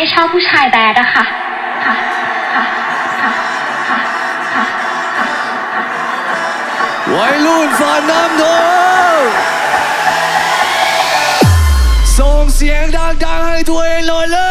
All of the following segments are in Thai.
ไม่ชอบผู้ชายแบดอะค่ะ ค่วัยรุ่นฟันน้ำนมส่งเสียงดังๆให้ตัวเองหน่อยเลย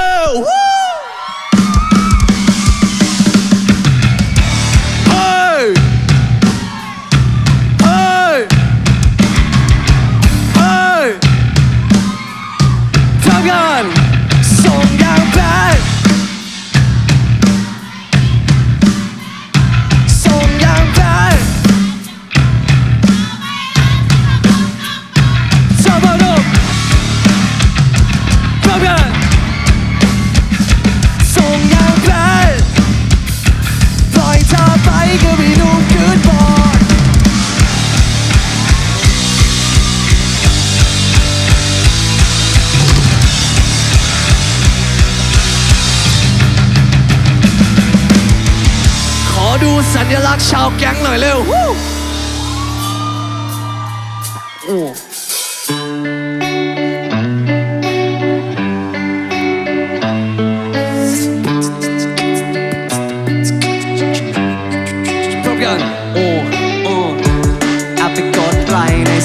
สัญลักษณ์ชาวแก๊งหน่อยเร็วโอ้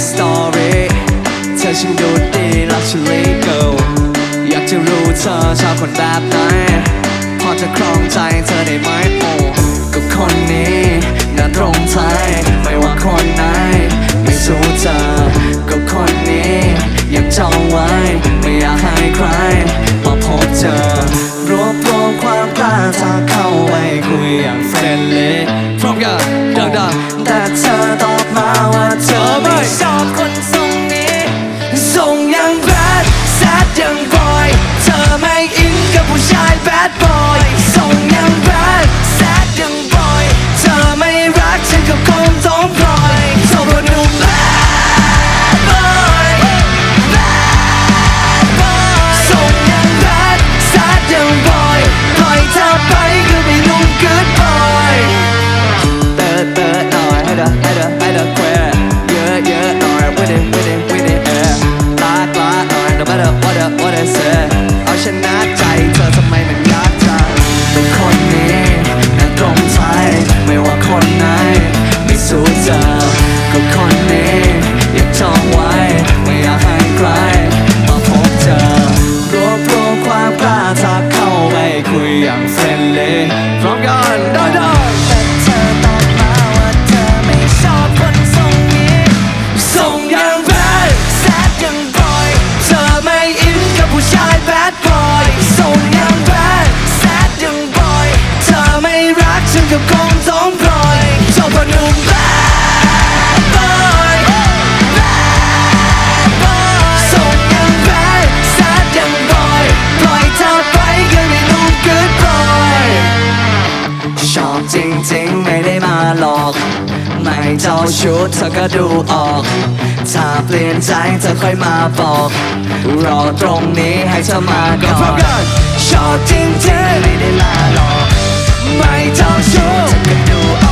สตอรี่เธอช่าดูดีลักชัวรี่เกิลอยากจะรู้เธอชอบคนแบบไหนพอจะครองใจเธอได้ไหมโอ้กับคน child bad boy. ชอบจริงๆ ไม่ได้มาหลอก ไม่เจ้าชุดเธอก็ดูออก ถ้าเปลี่ยนใจเธอค่อยมาบอก รอตรงนี้ให้เธอมาก่อนชอบจริงๆ ไม่ได้มาหลอก ไม่เจ้าชู้เธอก็ดูออก